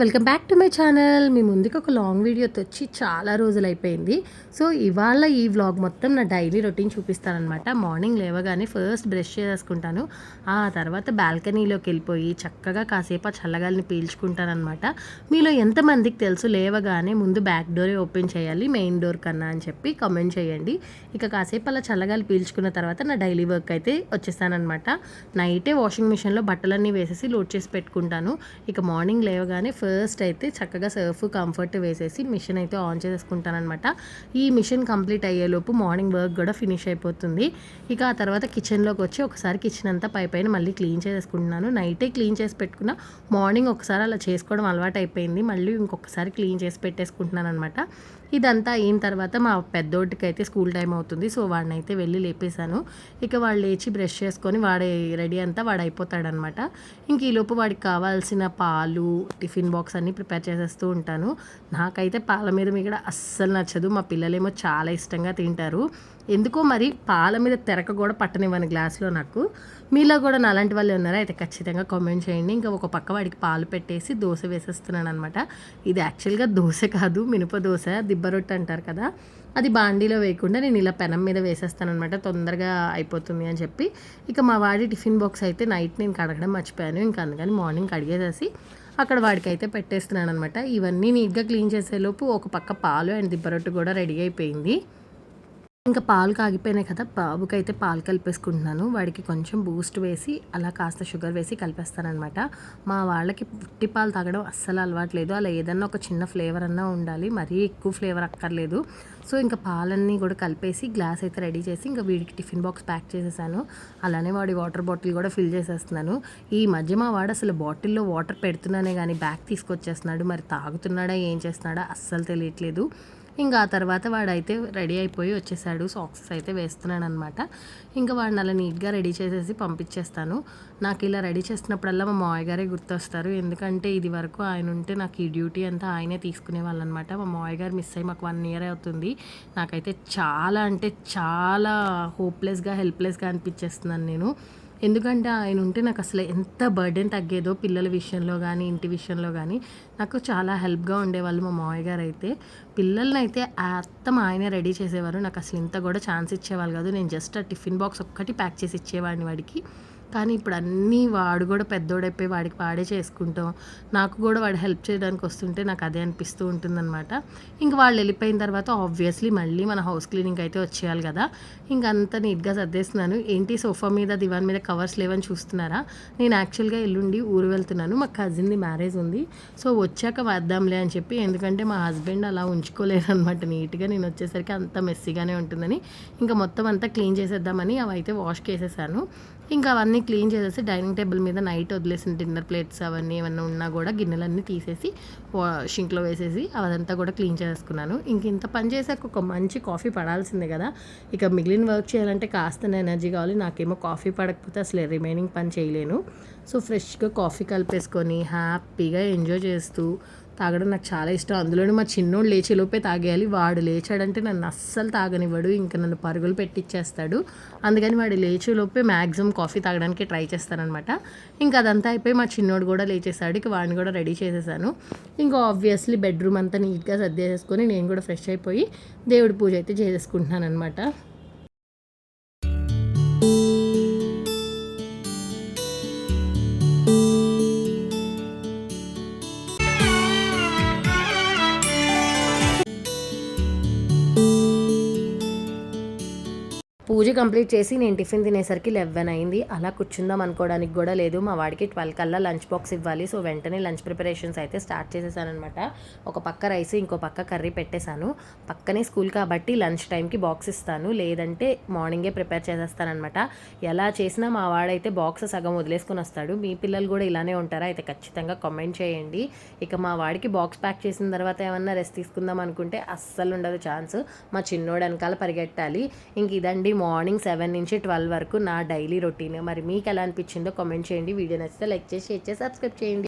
Welcome back to my channel. మీ ముందుకు ఒక long video వచ్చి చాలా రోజులు అయిపోయింది. సో ఇవాళ ఈ వ్లాగ్ మొత్తం నా డైలీ రొటీన్ చూపిస్తానమాట మార్నింగ్ లేవగానే ఫస్ట్ బ్రష్ చేసుకుంటాను. ఆ తర్వాత బాల్కనీలోకి వెళ్ళిపోయి చక్కగా కాసేపు ఆ చల్లగాలిని పీల్చుకుంటానమాట మీలో ఎంతమందికి తెలుసు లేవగానే ముందు బ్యాక్ డోరే ఓపెన్ చేయాలి మెయిన్ డోర్ కన్నా అని చెప్పి కమెంట్ చేయండి. ఇక కాసేపు అలా చల్లగాలి పీల్చుకున్న తర్వాత నా డైలీ వర్క్ అయితే వచ్చేస్తానమాట నైటే వాషింగ్ మిషన్లో బట్టలన్నీ వేసేసి లోడ్ చేసి పెట్టుకుంటాను. ఇక మార్నింగ్ లేవగానే ఫస్ట్ అయితే చక్కగా సర్ఫ్ కంఫర్ట్ వేసేసి మిషన్ అయితే ఆన్ చేసుకుంటానమాట ఈ మిషన్ కంప్లీట్ అయ్యేలోపు మార్నింగ్ వర్క్ కూడా ఫినిష్ అయిపోతుంది. ఇక ఆ తర్వాత కిచెన్లోకి వచ్చి ఒకసారి కిచెన్ అంతా పై పైన మళ్ళీ క్లీన్ చేసుకుంటున్నాను. నైటే క్లీన్ చేసి పెట్టుకున్న మార్నింగ్ ఒకసారి అలా చేసుకోవడం అలవాటు అయిపోయింది మళ్ళీ ఇంకొకసారి క్లీన్ చేసి పెట్టేసుకుంటున్నాను అనమాట ఇదంతా అయిన తర్వాత మా పెద్దోటికి అయితే స్కూల్ టైం అవుతుంది. సో వాడిని అయితే వెళ్ళి లేపేశాను. ఇక వాడు లేచి బ్రష్ చేసుకొని వాడే రెడీ అంతా వాడు అయిపోతాడనమాట. ఇంక ఈలోపు వాడికి కావాల్సిన పాలు టిఫిన్ బాక్స్ అన్నీ ప్రిపేర్ చేసేస్తూ ఉంటాను. నాకైతే పాల మీద మిగడ అస్సలు నచ్చదు. మా పిల్లలేమో చాలా ఇష్టంగా తింటారు. ఎందుకో మరి పాల మీద తెరక కూడా పట్టనివ్వని గ్లాస్లో నాకు. మీలో కూడా నా అలాంటి వాళ్ళు ఉన్నారా? అయితే ఖచ్చితంగా కామెంట్ చేయండి. ఇంకా ఒక పక్క వాడికి పాలు పెట్టేసి దోశ వేసేస్తున్నాను అనమాట ఇది యాక్చువల్గా దోశ కాదు మినప దోశ దిబ్బ రొట్టె అంటారు కదా అది బాండీలో వేయకుండా నేను ఇలా పెనం మీద వేసేస్తాను అనమాట తొందరగా అయిపోతుంది అని చెప్పి. ఇక మా వాడి టిఫిన్ బాక్స్ అయితే నైట్ నేను కడగడం మర్చిపోయాను ఇంకా అందుకని మార్నింగ్ కడిగేసేసి అక్కడ వాడికి అయితే పెట్టేస్తున్నాను అనమాట ఇవన్నీ నీట్గా క్లీన్ చేసేలోపు ఒక పక్క పాలు అండ్ దిబ్బరొట్టు కూడా రెడీ అయిపోయింది. ఇంకా పాలు కాగిపోయినాయి కదా బాబుకి అయితే పాలు కలిపేసుకుంటున్నాను. వాడికి కొంచెం బూస్ట్ వేసి అలా కాస్త షుగర్ వేసి కలిపేస్తానమాట మా వాళ్ళకి పుట్టి పాలు తాగడం అస్సలు అలవాట్లేదు అలా ఏదన్నా ఒక చిన్న ఫ్లేవర్ అన్నా ఉండాలి. మరీ ఎక్కువ ఫ్లేవర్ అక్కర్లేదు. సో ఇంకా పాలన్నీ కూడా కలిపేసి గ్లాస్ అయితే రెడీ చేసి ఇంకా వీడికి టిఫిన్ బాక్స్ ప్యాక్ చేసేసాను. అలానే వాడి వాటర్ బాటిల్ కూడా ఫిల్ చేసేస్తున్నాను. ఈ మధ్య మా వాడు అసలు బాటిల్లో వాటర్ పెడుతున్నానే కానీ బ్యాగ్ తీసుకొచ్చేస్తున్నాడు. మరి తాగుతున్నాడా ఏం చేస్తున్నాడా అస్సలు తెలియట్లేదు. ఇంకా ఆ తర్వాత వాడైతే రెడీ అయిపోయి వచ్చేసాడు. సాక్సెస్ అయితే వేస్తున్నాడు అనమాట ఇంకా వాడిని అలా నీట్గా రెడీ చేసేసి పంపించేస్తాను. నాకు ఇలా రెడీ చేస్తున్నప్పుడల్లా మా మావయ్య గారే గుర్తొస్తారు. ఎందుకంటే ఇది వరకు ఆయన ఉంటే నాకు ఈ డ్యూటీ అంతా ఆయనే తీసుకునేవాళ్ళు అనమాట మా మావయ్య గారు మిస్ అయ్యి మాకు వన్ ఇయర్ అవుతుంది. నాకైతే చాలా అంటే చాలా హోప్లెస్గా హెల్ప్లెస్గా అనిపించేస్తున్నాను నేను. ఎందుకంటే ఆయన ఉంటే నాకు అసలు ఎంత బర్డెన్ తగ్గేదో పిల్లల విషయంలో కానీ ఇంటి విషయంలో కానీ నాకు చాలా హెల్ప్గా ఉండేవాళ్ళు మా మామయ్య గారు అయితే పిల్లల్ని అయితే అత్తం ఆయనే రెడీ చేసేవారు. నాకు అసలు ఇంత కూడా ఛాన్స్ ఇచ్చేవాళ్ళు కాదు. నేను జస్ట్ ఆ టిఫిన్ బాక్స్ ఒక్కటి ప్యాక్ చేసి ఇచ్చేవాడిని వాడికి. కానీ ఇప్పుడు అన్నీ వాడు కూడా పెద్దోడైపోయి వాడికి వాడే చేసుకుంటాం. నాకు కూడా వాడు హెల్ప్ చేయడానికి వస్తుంటే నాకు అదే అనిపిస్తూ ఉంటుందన్నమాట. ఇంక వాళ్ళు వెళ్ళిపోయిన తర్వాత ఆబ్వియస్లీ మళ్ళీ మన హౌస్ క్లీనింగ్ అయితే వచ్చేయాలి కదా. ఇంక అంత నీట్గా సర్దేస్తున్నాను. ఏంటి సోఫా మీద దివాన్ మీద కవర్స్ లేవని చూస్తున్నారా? నేను యాక్చువల్గా ఎల్లుండి ఊరు వెళ్తున్నాను. మా కజిన్ది మ్యారేజ్ ఉంది. సో వచ్చాక వద్దాంలే అని చెప్పి ఎందుకంటే మా హస్బెండ్ అలా ఉంచుకోలేరు అనమాట నీట్గా నేను వచ్చేసరికి అంత మెస్సీగానే ఉంటుందని. ఇంకా మొత్తం అంతా క్లీన్ చేసేద్దామని అవి అయితే వాష్ చేసేసాను. ఇంకా అవన్నీ క్లీన్ చేసేసి డైనింగ్ టేబుల్ మీద నైట్ వదిలేసిన డిన్నర్ ప్లేట్స్ అవన్నీ ఏమన్నా ఉన్నా కూడా గిన్నెలన్నీ తీసేసి షింక్లో వేసేసి అదంతా కూడా క్లీన్ చేసుకున్నాను ఇంక ఇంత పని చేసాక ఒక మంచి కాఫీ పడాల్సిందే కదా. ఇక మిగిలిన వర్క్ చేయాలంటే కాస్త ఎనర్జీ కావాలి. నాకేమో కాఫీ పడకపోతే అసలు రిమైనింగ్ పని చేయలేను. సో ఫ్రెష్గా కాఫీ కలిపేసుకొని హ్యాపీగా ఎంజాయ్ చేస్తూ తాగడం నాకు చాలా ఇష్టం. అందులోనే మా చిన్నోడు లేచేలోపే తాగేయాలి. వాడు లేచాడంటే నన్ను అస్సలు తాగనివ్వడు. ఇంకా నన్ను పరుగులు పెట్టిచ్చేస్తాడు. అందుకని వాడు లేచేలోపే మ్యాక్సిమం కాఫీ తాగడానికి ట్రై చేస్తానమాట ఇంకా అదంతా అయిపోయి మా చిన్నోడు కూడా లేచేసాడు. ఇక వాడిని కూడా రెడీ చేసేసాను. ఇంకా ఆబ్వియస్లీ బెడ్రూమ్ అంతా నీట్గా సర్దేసేసుకొని నేను కూడా ఫ్రెష్ అయిపోయి దేవుడి పూజ అయితే చేసేసుకుంటున్నాను అనమాట పూజ కంప్లీట్ చేసి నేను టిఫిన్ తినేసరికి లెవెన్ అయింది. అలా కూర్చుందాం అనుకోవడానికి కూడా లేదు. మా వాడికి ట్వెల్వ్ కల్లా లంచ్ బాక్స్ ఇవ్వాలి. సో వెంటనే లంచ్ ప్రిపరేషన్స్ అయితే స్టార్ట్ చేసేసానమాట ఒక పక్క రైస్ ఇంకో పక్క కర్రీ పెట్టేశాను. పక్కనే స్కూల్ కాబట్టి లంచ్ టైంకి బాక్స్ ఇస్తాను. లేదంటే మార్నింగే ప్రిపేర్ చేసేస్తానమాట ఎలా చేసినా మా వాడైతే బాక్స్ సగం వదిలేసుకొని వస్తాడు. మీ పిల్లలు కూడా ఇలానే ఉంటారా? అయితే ఖచ్చితంగా కామెంట్ చేయండి. ఇక మా వాడికి బాక్స్ ప్యాక్ చేసిన తర్వాత ఏమన్నా రెస్ట్ తీసుకుందాం అనుకుంటే అస్సలు ఉండదు ఛాన్స్. మా చిన్నోడు వెనకాల పరిగెట్టాలి. ఇంక ఇదండి మార్నింగ్ సెవెన్ నుంచి ట్వెల్వ్ వరకు నా డైలీ రొటీన్. మరి మీకు ఎలా అనిపించిందో కామెంట్ చేయండి. వీడియో నచ్చితే లైక్ చేసి షేర్ చేసి సబ్స్క్రైబ్ చేయండి.